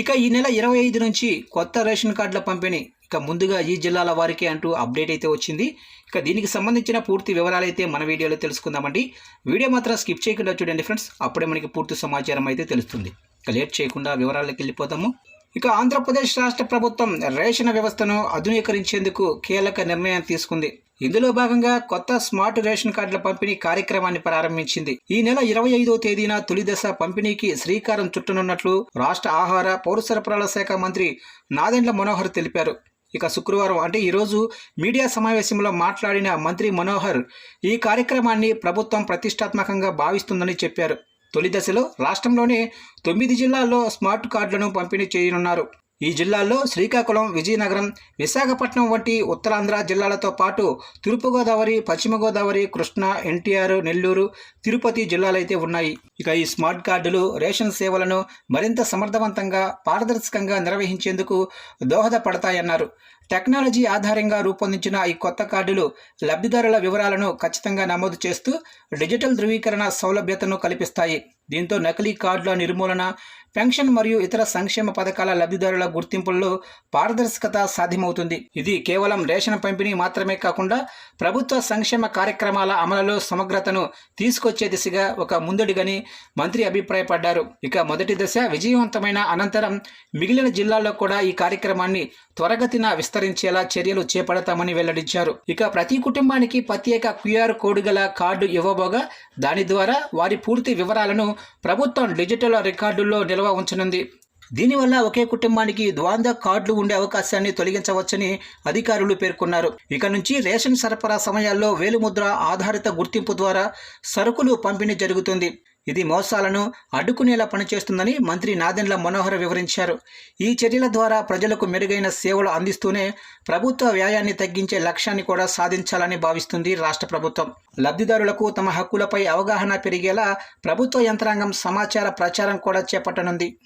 ఇక ఈ నెల ఇరవై ఐదు నుంచి కొత్త రేషన్ కార్డుల పంపిణీ ఇక ముందుగా ఈ జిల్లాల వారికి అంటూ అప్డేట్ అయితే వచ్చింది. ఇక దీనికి సంబంధించిన పూర్తి వివరాలు అయితే మన వీడియోలో తెలుసుకుందామండి. వీడియో మాత్రం స్కిప్ చేయకుండా చూడండి ఫ్రెండ్స్. అప్పుడే మనకి పూర్తి సమాచారం అయితే తెలుస్తుంది. ఇక లేట్ చేయకుండా వివరాలకు వెళ్ళిపోతాము ఇక ఆంధ్రప్రదేశ్ రాష్ట్ర ప్రభుత్వం రేషన్ వ్యవస్థను ఆధునీకరించేందుకు కీలక నిర్ణయం తీసుకుంది. ఇందులో భాగంగా కొత్త స్మార్ట్ రేషన్ కార్డుల పంపిణీ కార్యక్రమాన్ని ప్రారంభించింది. ఈ నెల ఇరవై ఐదో తేదీన తొలి దశ పంపిణీకి శ్రీకారం చుట్టనున్నట్లు రాష్ట్ర ఆహార పౌర సరఫరాల శాఖ మంత్రి నాదెండ్ల మనోహర్ తెలిపారు. ఇక శుక్రవారం అంటే ఈరోజు మీడియా సమావేశంలో మాట్లాడిన మంత్రి మనోహర్ ఈ కార్యక్రమాన్ని ప్రభుత్వం ప్రతిష్టాత్మకంగా భావిస్తుందని చెప్పారు. తొలి దశలో రాష్ట్రంలోనే తొమ్మిది జిల్లాల్లో స్మార్ట్ కార్డులను పంపిణీ చేయనున్నారు. ఈ జిల్లాల్లో శ్రీకాకుళం విజయనగరం విశాఖపట్నం వంటి ఉత్తరాంధ్ర జిల్లాలతో పాటు తూర్పుగోదావరి పశ్చిమ గోదావరి కృష్ణా ఎన్టీఆర్ నెల్లూరు తిరుపతి జిల్లాలైతే ఉన్నాయి. ఇక ఈ స్మార్ట్ కార్డులు రేషన్ సేవలను మరింత సమర్థవంతంగా పారదర్శకంగా నిర్వహించేందుకు దోహదపడతాయన్నారు. టెక్నాలజీ ఆధారంగా రూపొందించిన ఈ కొత్త కార్డులు లబ్ధిదారుల వివరాలను ఖచ్చితంగా నమోదు చేస్తూ డిజిటల్ ధృవీకరణ సౌలభ్యతను కల్పిస్తాయి. దీంతో నకిలీ కార్డుల నిర్మూలన పెన్షన్ మరియు ఇతర సంక్షేమ పథకాల లబ్ధిదారుల గుర్తింపుల్లో పారదర్శకత సాధ్యమవుతుంది. ఇది కేవలం రేషన్ పంపిణీ మాత్రమే కాకుండా ప్రభుత్వ సంక్షేమ కార్యక్రమాల అమలులో సమగ్రతను తీసుకొచ్చే దిశగా ఒక ముందడిగని మంత్రి అభిప్రాయపడ్డారు. ఇక మొదటి దశ విజయవంతమైన అనంతరం మిగిలిన జిల్లాల్లో కూడా ఈ కార్యక్రమాన్ని త్వరగతిన విస్తరించేలా చర్యలు చేపడతామని వెల్లడించారు. ఇక ప్రతి కుటుంబానికి ప్రత్యేక క్యూఆర్ కోడ్ గల కార్డు ఇవ్వబోగా దాని ద్వారా వారి పూర్తి వివరాలను ప్రభుత్వం డిజిటల్ రికార్డుల్లో నిల్వ ఉంచనుంది. దీనివల్ల ఒకే కుటుంబానికి ద్వంద్వ కార్డులు ఉండే అవకాశాన్ని తొలగించవచ్చని అధికారులు పేర్కొన్నారు. ఇక నుంచి రేషన్ సరఫరా సమయాల్లో వేలుముద్ర ఆధారిత గుర్తింపు ద్వారా సరుకులు పంపిణీ జరుగుతుంది. ఇది మోసాలను అడ్డుకునేలా పనిచేస్తుందని మంత్రి నాదెండ్ల మనోహర్ వివరించారు. ఈ చర్యల ద్వారా ప్రజలకు మెరుగైన సేవలు అందిస్తూనే ప్రభుత్వ వ్యయాన్ని తగ్గించే లక్ష్యాన్ని కూడా సాధించాలని భావిస్తుంది రాష్ట్ర ప్రభుత్వం. లబ్ధిదారులకు తమ హక్కులపై అవగాహన పెరిగేలా ప్రభుత్వ యంత్రాంగం సమాచార ప్రచారం కూడా చేపట్టనుంది.